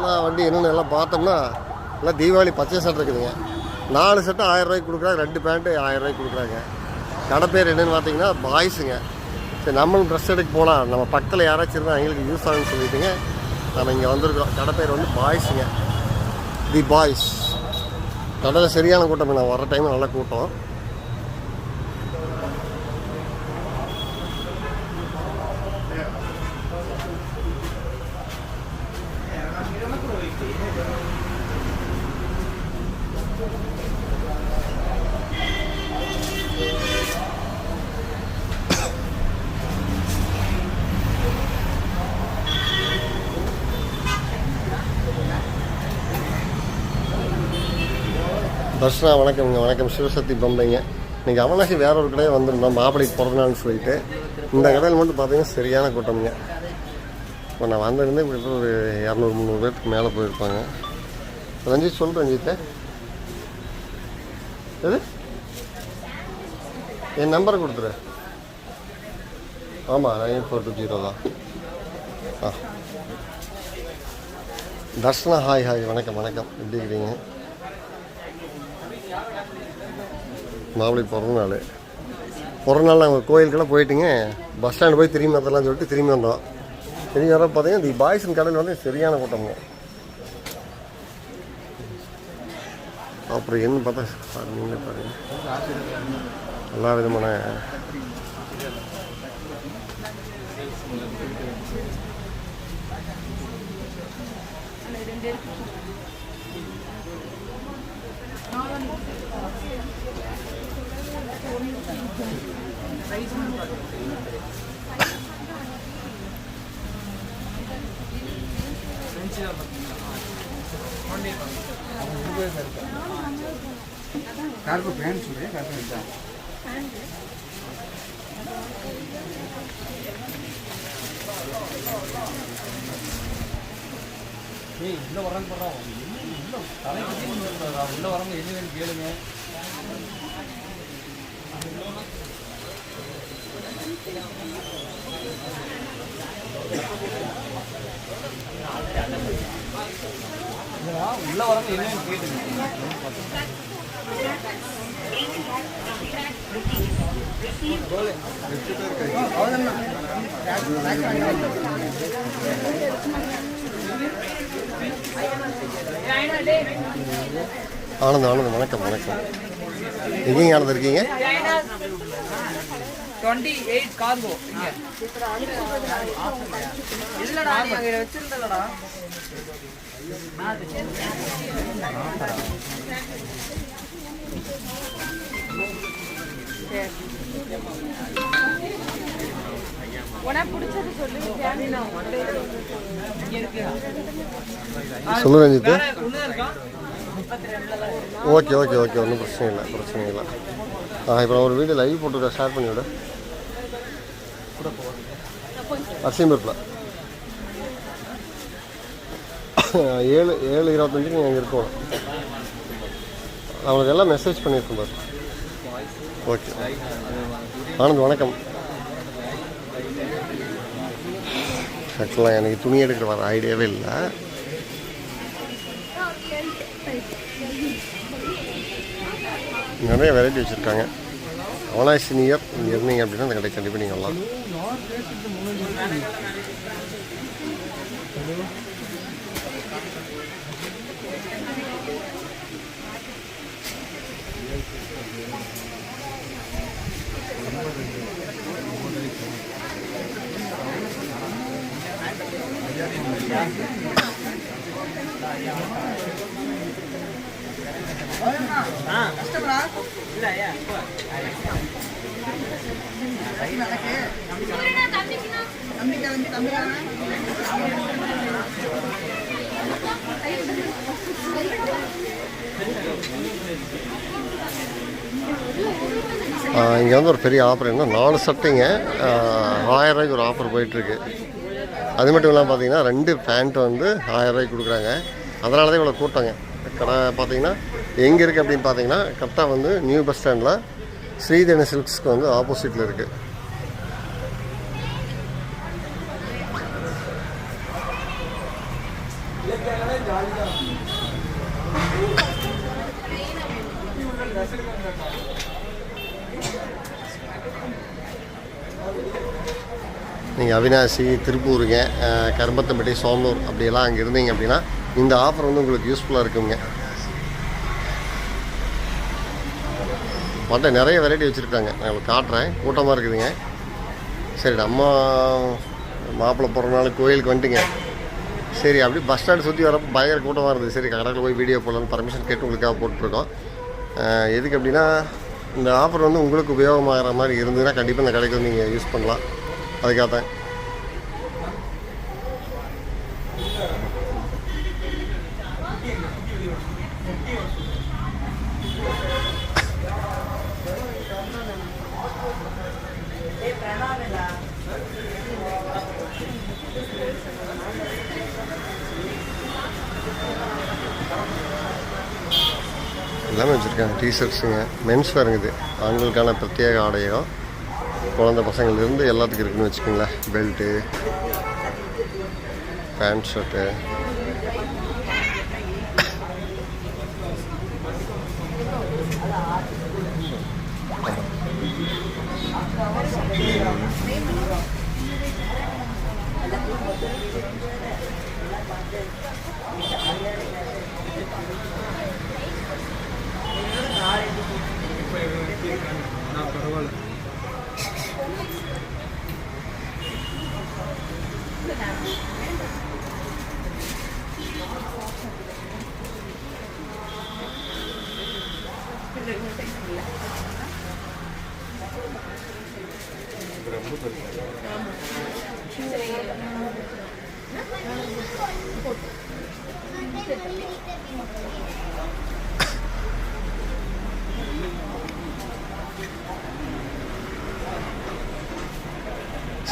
எல்லா வண்டி என்னென்ன எல்லாம் பார்த்தோம்னா எல்லாம் தீபாவளி பச்சை சட்டை இருக்குதுங்க நாலு செட்டு ஆயிரம் ரூபாய்க்கு கொடுக்குறாங்க ரெண்டு பேண்ட்டு ஆயிரம் ரூபாய்க்கு கொடுக்குறாங்க. கடை பேர் என்னென்னு பார்த்தீங்கன்னா பாய்ஸுங்க சரி நம்மளும் ட்ரெஸ் எடுக்க போகலாம் நம்ம பக்கத்தில் யாராச்சும் இருந்தால் எங்களுக்கு யூஸ் ஆகும்னு சொல்லிட்டுங்க நம்ம இங்கே வந்திருக்கோம். கடை பேர் வந்து பாய்ஸுங்க தி பாய்ஸ் கடையில் சரியான கூட்டம் நான் வர டைம் நல்ல கூட்டம். தர்ஷனா வணக்கம்ங்க வணக்கம். சிவசக்தி பம்பைங்க. இன்றைக்கி அவனாசி வேற ஒரு கடையே வந்திருந்தோம். மாப்பிளைக்கு பிறந்தநாள்னு சொல்லிட்டு. இந்த கடையில் மட்டும் பார்த்தீங்கன்னா சரியான கூட்டம்ங்க. இப்போ நான் வந்திருந்தேன். இப்படி ஒரு இரநூறு முந்நூறு பேருக்கு மேலே போயிருப்பாங்க. ரஞ்சித் சொல்லு ரஞ்சித்தை எது? என் நம்பரை கொடுத்துரு. ஆமாம் நைன் ஃபோர் டூ ஜீரோ தான். ஆ. தர்ஷனா ஹாய் ஹாய் வணக்கம் வணக்கம். எப்படி இருக்கிறீங்க? மாப்பிள்ளை பிறந்த நாள். பிறந்த நாள் நாங்கள் கோயிலுக்கெல்லாம் போயிட்டுங்க பஸ் ஸ்டாண்டு போய் திரும்பி வந்துடலாம்னு சொல்லிட்டு திரும்பி வந்தோம். திரும்பி வர பார்த்தீங்கன்னா தி பாய்ஸின் கடையில் வந்து சரியான கூட்டம்ங்க. அப்புறம் என்ன பார்த்தா நீங்களே பாருங்க. எல்லா விதமான கார்பு பேன் சொல்றேன் கார்பு இருக்கா ஏய் உள்ள வராங்க போடுறோம் உள்ள தலைக்கு உள்ள வரவங்க என்ன வேணும் கேளுங்க இல்லடா, உள்ள வரவங்க என்ன வேணும் கேளுங்க ஆனந்தம் ஆனந்தம் வணக்கம் வணக்கம். எங்கேங்க ஆனந்தம் இருக்கீங்க? டுவெண்ட்டி எயிட் கார்கோ இல்லடா வச்சிருந்தலடா. சொல்லு இருக்கா? Okay okay okay. ஒன்றும் பிரச்சனை இல்லை பிரச்சனை இல்லை. ஆ இப்போ நான் ஒரு வீடியோ லைவ் போட்டுருக்கேன் ஷேர் பண்ணி விட. அசிம்பருப்பில் ஏழு ஏழு இருபத்தஞ்சுக்கு நீங்கள் அங்கே இருக்கணும். அவங்களுக்கு எல்லாம் மெசேஜ் பண்ணியிருக்கேன் பாரு. ஓகே. ஆனந்த் வணக்கம். ஆக்சுவலாக எனக்கு துணி எடுக்கிற வர ஐடியாவே இல்லை. நிறைய வெரைட்டி வச்சுருக்காங்க. அவனா சீனியர் இங்கே இருந்தீங்க அப்படின்னா அந்த கடை கண்டிப்பாக நீங்கள் வரலாம். இங்கே வந்து ஒரு பெரிய ஆஃபர் என்ன நாலு சட்டைங்க. ஆயிரம் ரூபாய்க்கு ஒரு ஆஃபர் போயிட்டுருக்கு அது மட்டும் இல்லாமல் பார்த்தீங்கன்னா ரெண்டு பேண்ட் வந்து ஆயிரம் ரூபாய்க்கு கொடுக்குறாங்க. அதனால தான் இவ்வளோ கூட்டங்க. கடை பார்த்தீங்கன்னா எங்கே இருக்குது அப்படின்னு பார்த்தீங்கன்னா கரெக்டாக வந்து நியூ பஸ் ஸ்டாண்டில் ஸ்ரீதேன சில்க்ஸ்க்கு வந்து ஆப்போசிட்டில் இருக்குது நீங்கள் அவினாசி திருப்பூருங்க கரும்பத்தம்பட்டி சோமனூர் அப்படியெல்லாம் அங்கே இருந்தீங்க அப்படின்னா இந்த ஆஃபர் வந்து உங்களுக்கு யூஸ்ஃபுல்லாக இருக்குங்க. மட்டும் நிறைய வெரைட்டி வச்சுருக்காங்க. நான் உங்களுக்கு காட்டுறேன். கூட்டமாக இருக்குதுங்க. சரி நம்ம மாப்பிள்ளை போகிறனால நாள் கோயிலுக்கு வந்துட்டுங்க. சரி அப்படி பஸ் ஸ்டாண்ட் சுற்றி வரப்போ பயங்கர கூட்டமாக இருந்தது. சரி கடையில் போய் வீடியோ போடலான்னு பர்மிஷன் கேட்டு உங்களுக்காக போட்டுருக்கோம் எதுக்கு அப்படின்னா இந்த ஆஃபர் வந்து உங்களுக்கு உபயோகமாகிற மாதிரி இருந்ததுன்னா கண்டிப்பாக இந்த கடைக்கு வந்து நீங்கள் யூஸ் பண்ணலாம். அதுக்காக தான் எல்லாமே வச்சுருக்காங்க டீஷர்ட்ஸுங்க மென்ஸ் வேறுங்குது ஆண்களுக்கான பிரத்யேக ஆடையம் குழந்த பசங்கள்லேருந்து எல்லாத்துக்கும் இருக்குன்னு வச்சுக்கோங்களேன். Belt pant shirt Gracias.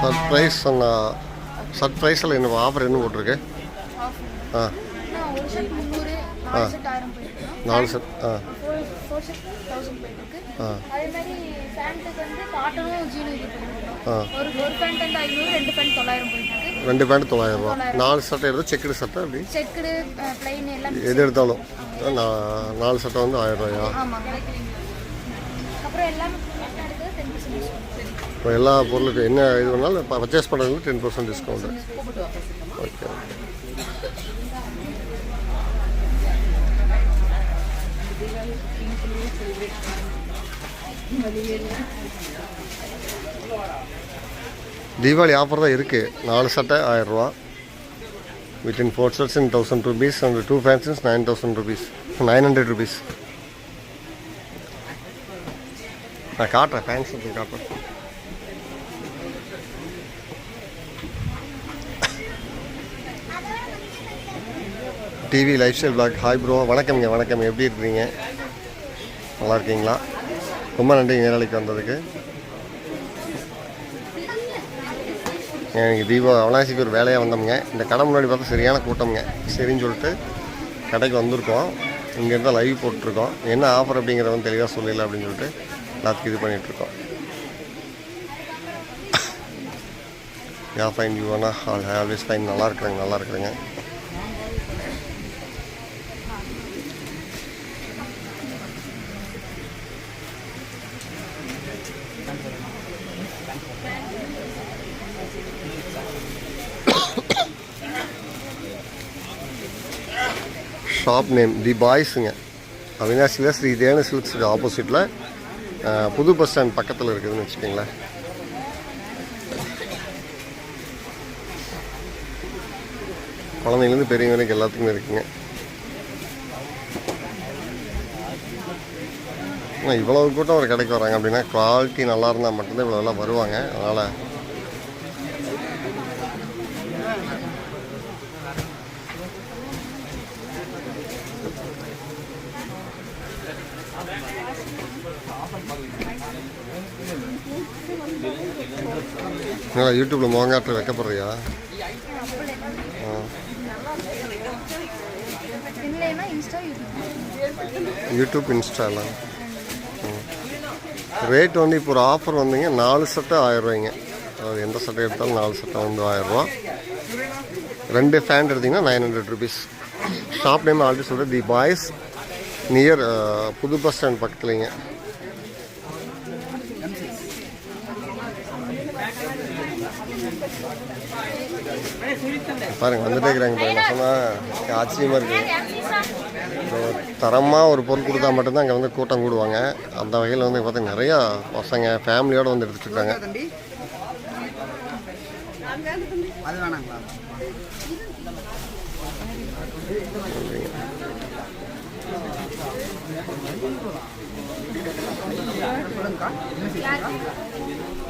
Surprise அண்ணா சர்ப்ரைஸில் என்ன ஆஃபர் என்ன போட்டிருக்கு? ஆ. ஆ. நாலு செட் ஆ. ஆ. ரெண்டு பேண்ட் தொள்ளாயிரம் ரூபா. நாலு சட்டை எடுத்து செக்குடு சட்டை அப்படி எது எடுத்தாலும். நாலு சட்டை வந்து ஆயிரம் ரூபாயா? இப்போ எல்லா பொருளுக்கும் என்ன இது வேணாலும் பர்ச்சேஸ் பண்ணுறதுக்கு ten percent discount okay Deepavali offer தான் இருக்குது நாலு சட்டை ஆயிரரூவா with within four shirts in thousand rupees and two pants nine thousand rupees nine hundred rupees நான் காட்டுறேன் ஃபேன்ஸ் காட்டுறேன். TV lifestyle blog hi bro வணக்கம்ங்க வணக்கம். எப்படி இருக்கிறீங்க? நல்லா இருக்கீங்களா? ரொம்ப நன்றி நேரலைக்கு வந்ததுக்கு. எனக்கு தீபா அவனாசிக்கு ஒரு வேலையாக வந்தோம்ங்க. இந்த கடை முன்னாடி பார்த்தா சரியான கூட்டம்ங்க. சரின்னு சொல்லிட்டு கடைக்கு வந்திருக்கோம். இங்கேருந்து லைவ் போட்டிருக்கோம். என்ன ஆஃபர் அப்படிங்கிறத வந்து தெளிவாக சொல்லல அப்படின்னு சொல்லிட்டு எல்லாத்துக்கும் இது பண்ணிகிட்ருக்கோம் யா ஃபைன் யூ ஆனால் ஆல்வேஸ் ஃபைன் நல்லா இருக்கிறேங்க நல்லா இருக்கிறேங்க. ஷாப் நேம் தி பாய்ஸுங்க அவினாசியில் ஸ்ரீ தேனு சில்க்ஸுக்கு ஆப்போசிட்டில் புது பஸ் ஸ்டாண்ட் பக்கத்தில் இருக்குதுன்னு வச்சுக்கோங்களேன். குழந்தைங்கலேருந்து பெரியவங்க வரைக்கும் எல்லாத்துக்குமே இருக்குங்க. ஆனால் இவ்வளவு கூட்டம் ஒரு கடைக்கு வராங்க அப்படின்னா குவாலிட்டி நல்லா இருந்தால் மட்டும்தான் இவ்வளோ எல்லாம் வருவாங்க. அதனால் என்னடா யூடியூப்பில் மோங்காட்டில் வைக்கப்படுறியா? ஆ. யூடியூப் இன்ஸ்டாலாம் ரேட் வந்து இப்போ ஒரு ஆஃபர் வந்தீங்க நாலு சட்டை ஆயிரம் ரூபாய்ங்க அதாவது எந்த சட்டை எடுத்தாலும் நாலு சட்டை வந்து ஆயிரம் ரூபா ரெண்டு ஃபேண்ட் எடுத்தீங்கன்னா nine hundred rupees shop name already சொல்கிறேன் தி பாய்ஸ் நியர் புது பஸ் ஸ்டாண்ட் பக்கத்துலேங்க. பாருங்க வந்துட்டே இருக்கிறாங்க பாருங்க. சொன்னால் ஆச்சரியமாக இருக்குது தரமாக ஒரு பொருள் கொடுத்தா மட்டும்தான் அங்கே வந்து கூட்டம் கூடுவாங்க. அந்த வகையில் வந்து பார்த்தா நிறையா பசங்க ஃபேமிலியோடு வந்து எடுத்துகிட்டு இருக்காங்க. தம்பி